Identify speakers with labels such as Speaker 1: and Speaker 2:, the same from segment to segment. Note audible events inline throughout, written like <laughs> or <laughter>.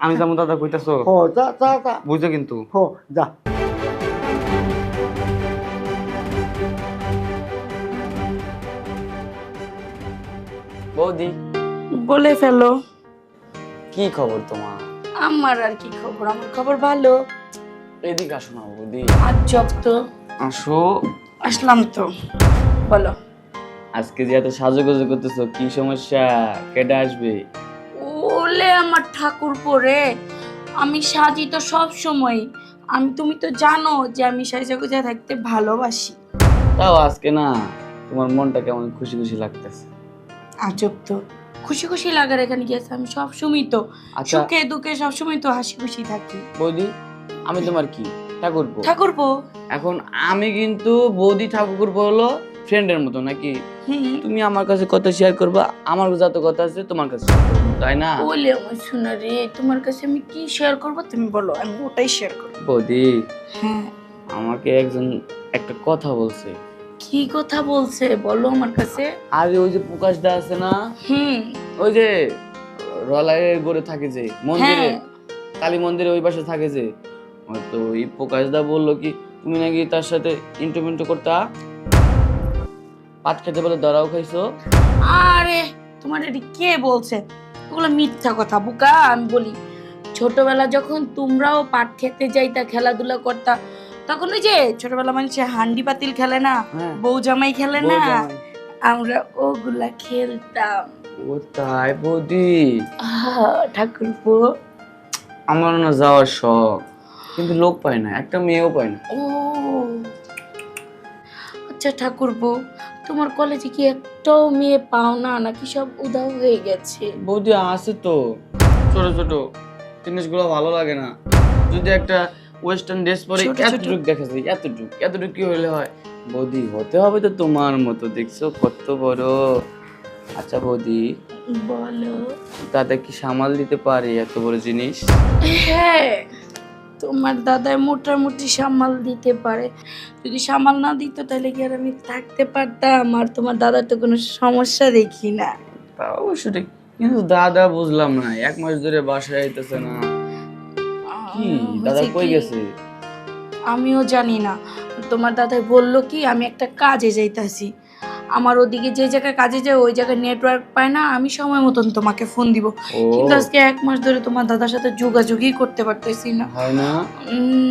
Speaker 1: আমি যাব দাদা কইতাছো।
Speaker 2: হ যা যা যা।
Speaker 1: বুঝো কিন্তু।
Speaker 2: হ যা।
Speaker 1: বৌদি।
Speaker 3: বলে ফেলো।
Speaker 1: কি খবর তোমার?
Speaker 3: আমার আর কি খবর? আমার খবর ভালো।
Speaker 1: এদিকে আসো না বৌদি।
Speaker 3: আর জব তো?
Speaker 1: আসো।
Speaker 3: আসলাম তো। বলো।
Speaker 1: আজকে যে এত সাজুগুজু করতেছো কি সমস্যা? কেটে আসবে?
Speaker 3: ওলে আমার ঠাকুর পরে। আমি সাজি তো সব সময়। আমি তুমি তো জানো যে আমি সাজা গুজা থাকতে ভালোবাসি।
Speaker 1: তাও আজকে না তোমার মনটা কেমন খুশি খুশি লাগতেছে।
Speaker 3: আজব তো। খুশি খুশি লাগার এখানে গিয়েছে আমি সব সময় তো
Speaker 1: আচ্ছা।
Speaker 3: সুখে দুঃখে সব সময় তো হাসি খুশি থাকি।
Speaker 1: বৌদি আমি তোমার কি? ঠাকুর
Speaker 3: ঠাকুর পো
Speaker 1: এখন আমি কিন্তু বৌদি ঠাকুর হলো ফ্রেন্ডের মতো নাকি? তুমি আমার কাছে কথা শেয়ার করবা আমার যত কথা আছে তোমার কাছে তাই না?
Speaker 3: বলে আমার শোনা রে তোমার কাছে আমি কি শেয়ার করব তুমি বলো আমি ওটাই শেয়ার করব।
Speaker 1: বৌদি
Speaker 3: হ্যাঁ।
Speaker 1: আমাকে একজন একটা কথা বলছে।
Speaker 3: কি কথা বলছে? বলো আমার কাছে।
Speaker 1: আরে ওই যে প্রকাশ দা আছে না?
Speaker 3: হুম।
Speaker 1: ওই যে রলাইয়ের গড়ে থাকে যে মন্দিরে।
Speaker 3: হ্যাঁ।
Speaker 1: কালী মন্দিরে ওই পাশে থাকে যে। তো এই প্রকাশ দা বলল কি তুমি নাকি তার সাথে ইন্টু করতা? পাট খেতে বলে দরাও খাইছো?
Speaker 3: আরে তোমার এটি কে বলছে? ওগুলো মিথ্যা কথা বুকা আমি বলি। ছোটবেলা যখন তোমরাও পাট খেতে যাইতা খেলাধুলা করতা তখন ওই যে ছোটবেলা মানুষে হান্ডি পাতিল খেলে না
Speaker 1: হ্যাঁ।
Speaker 3: বউ জামাই খেলে না আমরা ওগুলা খেলতাম।
Speaker 1: ও তাই বৌদি?
Speaker 3: ঠাকুর
Speaker 1: আমার না যাওয়ার শখ কিন্তু লোক পায় না একটা মেয়েও পায় না।
Speaker 3: ও। আচ্ছা ঠাকুর তোমার কলেজে কি একটাও মেয়ে পাও না? নাকি সব উদাও হয়ে গেছে?
Speaker 1: বৌদি আছে তো। ছোট ছোট। জিনিসগুলো ভালো লাগে না। যদি একটা ওয়েস্টার্ন ড্রেস পরে। এতটুক দেখা যায় এতটুক। এতটুক কি হলে হয়? বৌদি হতে হবে তো তোমার মতো দেখছ? কত বড়। আচ্ছা বৌদি
Speaker 3: বলো।
Speaker 1: দাদা কি সামাল দিতে পারে এত বড় জিনিস?
Speaker 3: হ্যাঁ। তোমার দাদায় মোটামুটি সামাল দিতে পারে। যদি সামাল না দিত তাহলে কি আর আমি থাকতে পারতাম? আর তোমার দাদার তো কোনো সমস্যা দেখি না।
Speaker 1: তা অবশ্য ঠিক কিন্তু দাদা বুঝলাম না এক মাস ধরে বাসায় আইতেছে না। কি? দাদা কই গেছে?
Speaker 3: আমিও জানি না। তোমার দাদাই বলল কি আমি একটা কাজে যাইতাছি। আমার ওদিকে যে জায়গায় কাজে যায় ওই জায়গায় নেটওয়ার্ক পায় না আমি সময় মতন তোমাকে ফোন দিব। কিন্তু আজকে এক মাস ধরে তোমার দাদার সাথে যোগাযোগই করতে পারতেছি না।
Speaker 1: হয় না?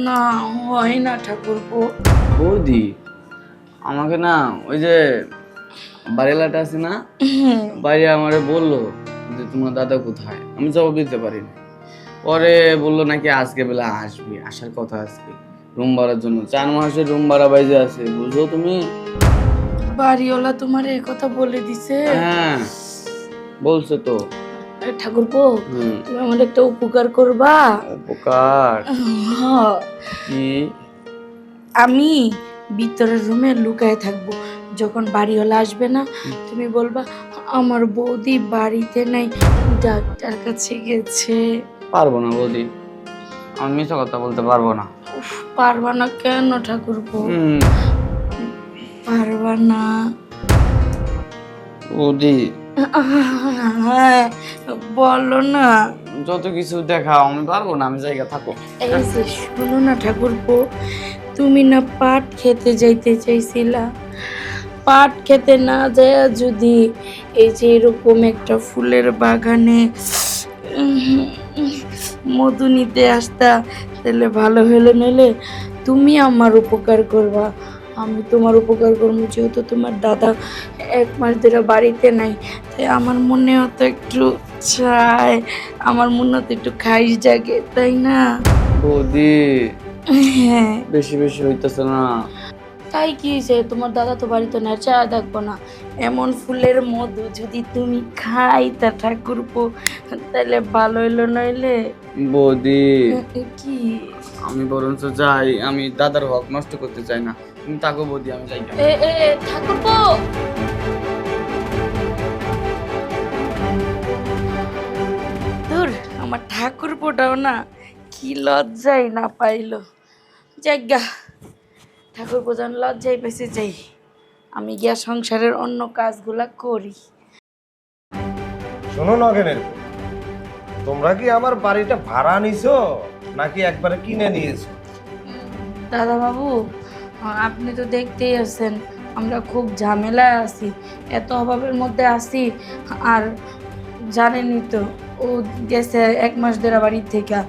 Speaker 3: না হয় না ঠাকুরপো।
Speaker 1: বৌদি আমাকে না ওই যে বাড়িলাটা আছে না বাইরে আমারে বলল যে তোমার দাদা কোথায়? আমি জবাব দিতে পারিনি। পরে বলল নাকি আজকে বেলা আসবি আসার কথা আজকে। রুম ভাড়ার জন্য। চার মাসের রুম ভাড়া বাইজে আছে বুঝো তুমি?
Speaker 3: বাড়িওয়ালা তোমার এই কথা বলে দিছে।
Speaker 1: হ্যাঁ বলছে তো।
Speaker 3: ঠাকুরপো তুমি আমার একটা উপকার করবা।
Speaker 1: উপকার?
Speaker 3: হ্যাঁ,
Speaker 1: কি?
Speaker 3: আমি ভিতরের রুমে লুকায় থাকব। যখন বাড়িওয়ালা আসবে না তুমি বলবা আমার বৌদি বাড়িতে নাই ডাক্তার কাছে গেছে।
Speaker 1: পারব না বৌদি। আমি মিথ্যা কথা বলতে পারব না।
Speaker 3: উফ, পারবা না কেন ঠাকুরপো?
Speaker 1: হুম
Speaker 3: পারবা না হ্যাঁ বলো না
Speaker 1: যত কিছু দেখাও আমি পারব না আমি জায়গা থাকো।
Speaker 3: এই যে শোনো না ঠাকুরপো তুমি না পাট খেতে যাইতে চাইছিলা। পাট খেতে না যায় যদি এই যে এরকম একটা ফুলের বাগানে মধু নিতে আসতা তাহলে ভালো হলে নইলে তুমি আমার উপকার করবা। আমি তোমার উপকার করব যেহেতু তোমার দাদা এক মাস ধরে বাড়িতে নাই তাই আমার মনে হতো একটু চায় আমার মনে হতো একটু খাইস জাগে তাই না?
Speaker 1: বৌদি
Speaker 3: হ্যাঁ।
Speaker 1: বেশি বেশি হইতেছে না।
Speaker 3: তাই কি যে তোমার দাদা তো বাড়িতে না চা দেখব না। এমন ফুলের মধু যদি তুমি খাই তা ঠাকুরপো তাহলে ভালো হইল নইলে?
Speaker 1: বৌদি। <laughs>
Speaker 3: কি?
Speaker 1: আমি বরঞ্চ যাই আমি দাদার হক নষ্ট করতে চাই না। তুমি তাকে বৌদি আমি যাই।
Speaker 3: এ এ ঠাকুরপো দূর আমার ঠাকুরপোটাও না কি লজ্জাই না পাইলো। জায়গা ঠাকুর প্রধান লজ্জাই পেছে যাই। আমি গিয়া সংসারের অন্য কাজগুলা করি।
Speaker 4: শোনো নগেনের
Speaker 2: তোমরা কি আমার বাড়িটা ভাড়া নিছো নাকি একবারে কিনে নিয়েছো?
Speaker 3: দাদা বাবু আপনি তো দেখতেই আছেন আমরা খুব ঝামেলায় আছি এত অভাবের মধ্যে আছি আর জানেনই তো ও গেছে এক মাস ধরে বাড়ির থেকে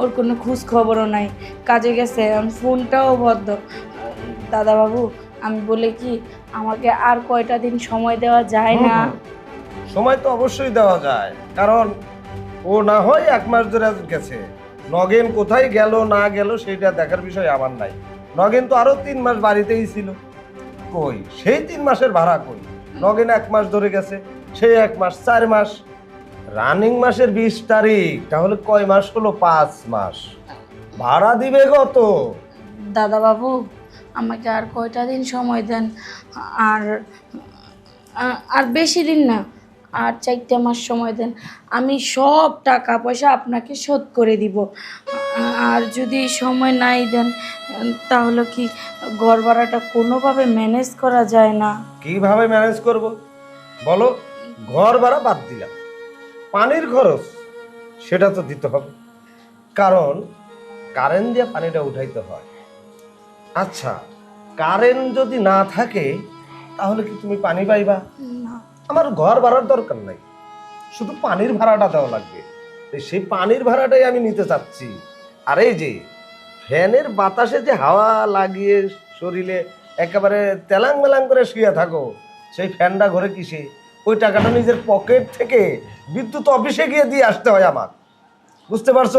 Speaker 3: ওর কোনো খোঁজ খবরও নাই কাজে গেছে ফোনটাও বদ্ধ দাদা বাবু আমি বলে কি আমাকে আর কয়টা দিন সময় দেওয়া যায় না।
Speaker 2: সময় তো অবশ্যই দেওয়া যায় কারণ ও না হয় এক মাস ধরে গেছে। নগেন কোথায় গেল না গেল সেটা দেখার বিষয় আমার নাই। নগেন তো আরও তিন মাস বাড়িতেই ছিল। কই? সেই তিন মাসের ভাড়া কই? নগেন এক মাস ধরে গেছে সেই এক মাস চার মাস। রানিং মাসের বিশ তারিখ তাহলে কয় মাস হলো? পাঁচ মাস। ভাড়া দিবে কত?
Speaker 3: দাদা বাবু আমাকে আর কয়টা দিন সময় দেন? আর আর বেশি দিন না, আর চারটে মাস সময় দেন। আমি সব টাকা পয়সা আপনাকে শোধ করে দিব। আর যদি সময় নাই দেন, তাহলে কি ঘর ভাড়াটা কোনোভাবে ম্যানেজ করা যায় না?
Speaker 2: কীভাবে ম্যানেজ করব? বলো, ঘর ভাড়া বাদ দিলাম। পানির খরচ, সেটা তো দিতে হবে। কারণ কারেন্ট দিয়ে পানিটা উঠাইতে হয়। আচ্ছা কারেন্ট যদি না থাকে তাহলে কি তুমি পানি পাইবা? আমার ঘর ভাড়ার দরকার নাই। শুধু পানির ভাড়াটা দেওয়া লাগবে। সেই পানির ভাড়াটাই আমি নিতে চাচ্ছি। আর এই যে ফ্যানের বাতাসে যে হাওয়া লাগিয়ে শরীরে একেবারে তেলাং মেলাং করে শুয়ে থাকো সেই ফ্যানটা ঘরে কিসে? ওই টাকাটা নিজের পকেট থেকে বিদ্যুৎ অফিসে গিয়ে দিয়ে আসতে হয় আমার। বুঝতে পারছ?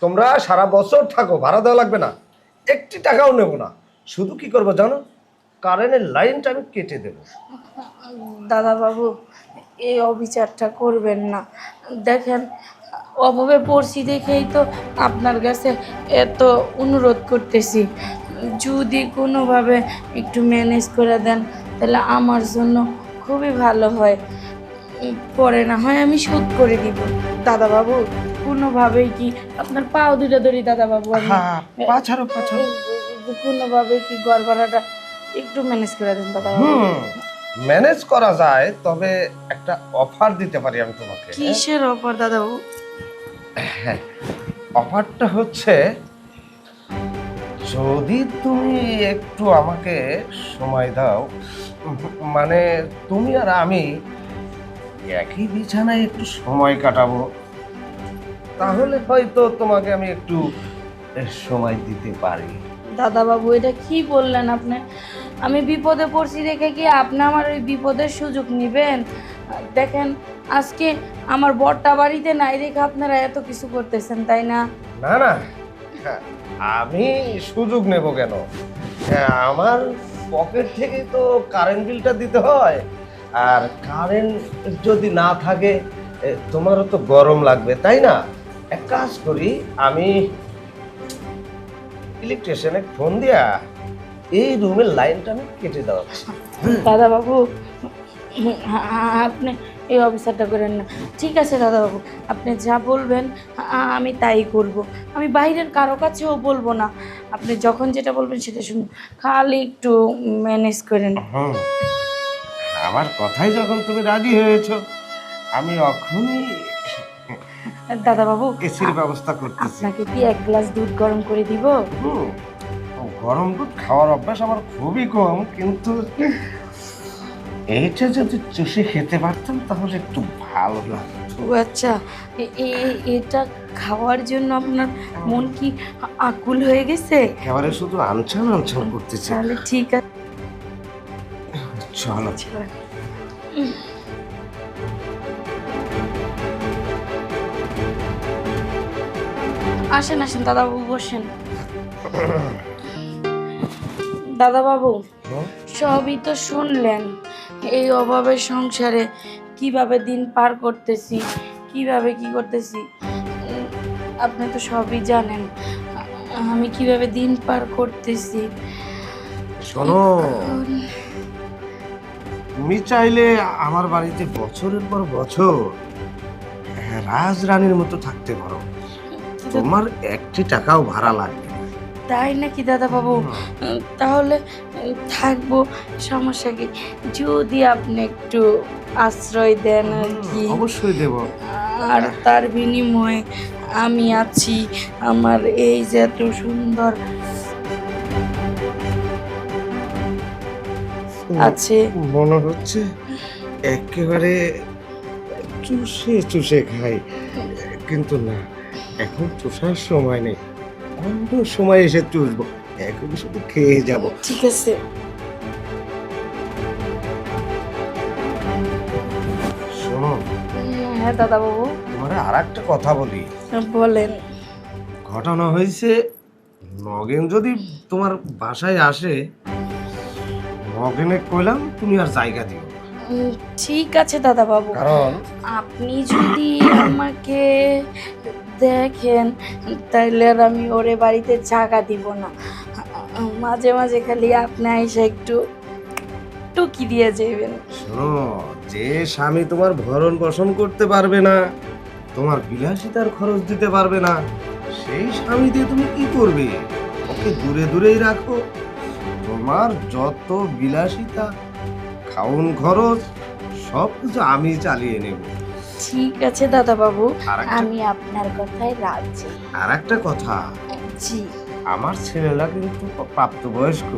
Speaker 2: তোমরা সারা বছর থাকো ভাড়া দেওয়া লাগবে না। একটি টাকাও নেব না। শুধু কি করব জানো? কারেন্টের লাইনটা আমি কেটে দেবো।
Speaker 3: দাদা বাবু এই অবিচারটা করবেন না। দেখেন, অভাবে পড়ছি দেখেই তো আপনার কাছে এত অনুরোধ করতেছি। যদি কোনোভাবে একটু ম্যানেজ করে দেন, তাহলে আমার জন্য খুবই ভালো হয়। পরে না হয় আমি শোধ করে দিব। দাদা বাবু কোনোভাবেই কি আপনার পাও দুটো ধরি দাদা বাবু
Speaker 2: হ্যাঁ পা ছাড়ো পা ছাড়ো।
Speaker 3: কোনোভাবে কি ঘর ভাড়াটা একটু ম্যানেজ করে দেন দাদা
Speaker 2: হুম ম্যানেজ করা যায় তবে একটা অফার দিতে পারি আমি তোমাকে।
Speaker 3: কিসের অফার দাদা বাবু
Speaker 2: অফারটা হচ্ছে যদি তুমি একটু আমাকে সময় দাও মানে তুমি আর আমি একই বিছানায় একটু সময় কাটাবো। তাহলে হয়তো তোমাকে আমি একটু সময় দিতে পারি।
Speaker 3: দাদা বাবু এটা কি বললেন আপনি? আমি বিপদে পড়ছি দেখে কি আপনি আমার ওই বিপদের সুযোগ নেবেন? দেখেন আজকে আমার বরটা বাড়িতে নাই দেখে আপনারা এত কিছু করতেছেন তাই না?
Speaker 2: না না। আমি সুযোগ নেব কেন? আমার পকেট থেকে তো কারেন্ট বিলটা দিতে হয়। আর কারেন্ট যদি না থাকে তোমারও তো গরম লাগবে তাই না? এক কাজ করি আমি ইলেকট্রিশিয়ানে ফোন দিয়া এই রুমের লাইনটা আমি কেটে দেওয়াচ্ছি।
Speaker 3: দাদা বাবু আপনি এই অফিসারটা করেন না। ঠিক আছে দাদা বাবু আপনি যা বলবেন আমি তাই করব। আমি বাইরের কারও কাছেও বলব না। আপনি যখন যেটা বলবেন সেটা শুনুন। খালি একটু ম্যানেজ করেন।
Speaker 2: হুম। আমার কথাই যখন তুমি রাজি হয়েছো আমি এখনই
Speaker 3: দাদা বাবু
Speaker 2: এসির ব্যবস্থা করতেছি।
Speaker 3: আপনাকে কি এক গ্লাস দুধ গরম করে দিব?
Speaker 2: গরম দুধ খাওয়ার অভ্যাস আমার খুবই কম কিন্তু এইটা যদি চুষে খেতে পারতাম তাহলে একটু ভালো লাগতো।
Speaker 3: ও আচ্ছা। এটা খাওয়ার জন্য আপনার মন কি আকুল হয়ে গেছে?
Speaker 2: একেবারে শুধু আনছান আনছান করতেছে।
Speaker 3: তাহলে ঠিক আছে
Speaker 2: চলো।
Speaker 3: আসেন আসেন দাদাবাবু বসেন। দাদাবাবু? সবই তো শুনলেন এই অভাবের সংসারে কীভাবে দিন পার করতেছি কীভাবে কি করতেছি আপনি তো সবই জানেন আমি কীভাবে দিন পার করতেছি।
Speaker 2: শোনো তুমি চাইলে আমার বাড়িতে বছরের পর বছর রাজরানীর মতো থাকতে পারো। তোমার একটি টাকাও ভাড়া লাগবে না।
Speaker 3: তাই নাকি দাদা বাবু তাহলে থাকব সমস্যা কি? যদি আপনি একটু আশ্রয় দেন আর কি।
Speaker 2: অবশ্যই দেব।
Speaker 3: আর তার বিনিময়ে আমি আছি আমার এই যে এত সুন্দর আছে।
Speaker 2: মনে হচ্ছে একেবারে চুষে চুষে খাই। কিন্তু না এখন চুষার সময় নেই। অন্য সময় এসে চুষবো এখন শুধু খেয়ে যাব।
Speaker 3: ঠিক আছে।
Speaker 2: শোনো।
Speaker 3: হ্যাঁ দাদা বাবু
Speaker 2: তোমার আর একটা কথা বলি।
Speaker 3: বলেন।
Speaker 2: ঘটনা হয়েছে নগেন যদি তোমার বাসায় আসে নগেনে কইলাম তুমি আর জায়গা দিও না।
Speaker 3: ঠিক আছে দাদা বাবু
Speaker 2: কারণ?
Speaker 3: আপনি যদি আমাকে দেখেন তাহলে আর আমি ওরে বাড়িতে জায়গা দিব না। মাঝে মাঝে খালি আপনি এসে একটু টুকি দিয়ে যাবেন
Speaker 2: শোনো, যে স্বামী তোমার ভরণ পোষণ করতে পারবে না, তোমার বিলাসিতার খরচ দিতে পারবে না, সেই স্বামী দিয়ে তুমি কি করবে? ওকে দূরে দূরেই রাখো। তোমার যত বিলাসিতা খাউন খরচ সব কিছু আমি চালিয়ে নেব।
Speaker 3: ঠিক আছে দাদা বাবু আমি আপনার কথায় রাজি।
Speaker 2: আর একটা কথা।
Speaker 3: জি।
Speaker 2: আমার ছেলেরা কিন্তু প্রাপ্তবয়স্ক।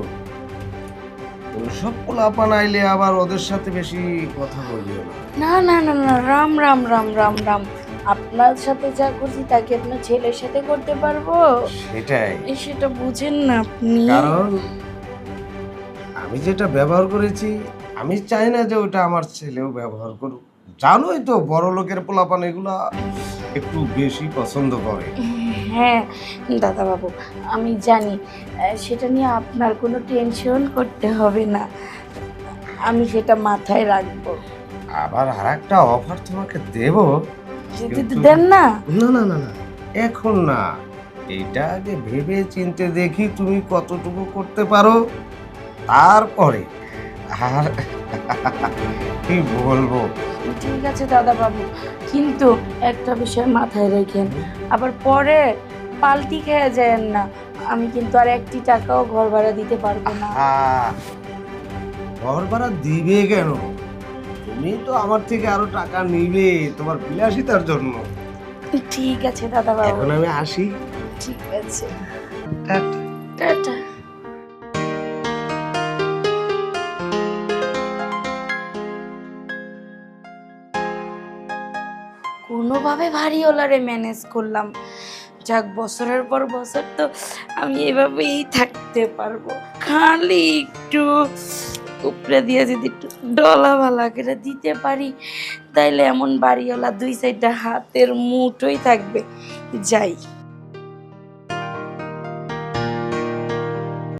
Speaker 2: ওইসব পোলাপান আইলে আবার ওদের সাথে বেশি কথা বলিও না।
Speaker 3: না না না না রাম রাম রাম রাম রাম। আপনার সাথে যা করছি তাকে আপনার ছেলের সাথে করতে পারব?
Speaker 2: সেটাই।
Speaker 3: সেটা বুঝেন না আপনি।
Speaker 2: কারণ আমি যেটা ব্যবহার করেছি আমি চাই না যে ওটা আমার ছেলেও ব্যবহার করুক। জানোই তো বড় লোকের পোলাপান এগুলা একটু বেশি পছন্দ করে।
Speaker 3: হ্যাঁ দাদা বাবু আমি জানি আহ, সেটা নিয়ে আপনার কোনো টেনশন করতে হবে না। আমি সেটা মাথায় রাখব।
Speaker 2: আবার আর একটা অফার তোমাকে দেব।
Speaker 3: যদি
Speaker 2: কিন্তু-
Speaker 3: দেন না?
Speaker 2: না না না না এখন না। এটা আগে ভেবে চিনতে দেখি তুমি কতটুকু করতে পারো। তারপরে আর কি বলব?
Speaker 3: ঠিক আছে দাদা বাবু কিন্তু একটা বিষয় মাথায় রেখেন। আবার পরে পাল্টি খেয়ে যায় না। আমি কিন্তু আর একটি টাকাও ঘর ভাড়া দিতে পারব না।
Speaker 2: ঘর ভাড়া দিবে কেন? তুমি তো আমার থেকে আরও টাকা নিবে তোমার বিলাসিতার জন্য।
Speaker 3: ঠিক আছে দাদা বাবু
Speaker 2: এখন আমি আসি।
Speaker 3: ঠিক আছে।
Speaker 2: টাটা।
Speaker 3: টাটা। কোনোভাবে ভারিওলারে ম্যানেজ করলাম। যাক, বছরের পর বছর তো আমি এভাবেই থাকতে পারব। খালি একটু উপরে দিয়ে যদি একটু ডলা ভালা করে দিতে পারি, তাইলে এমন বাড়িওয়ালা দুই সাইডটা হাতের মুঠোই থাকবে। যাই।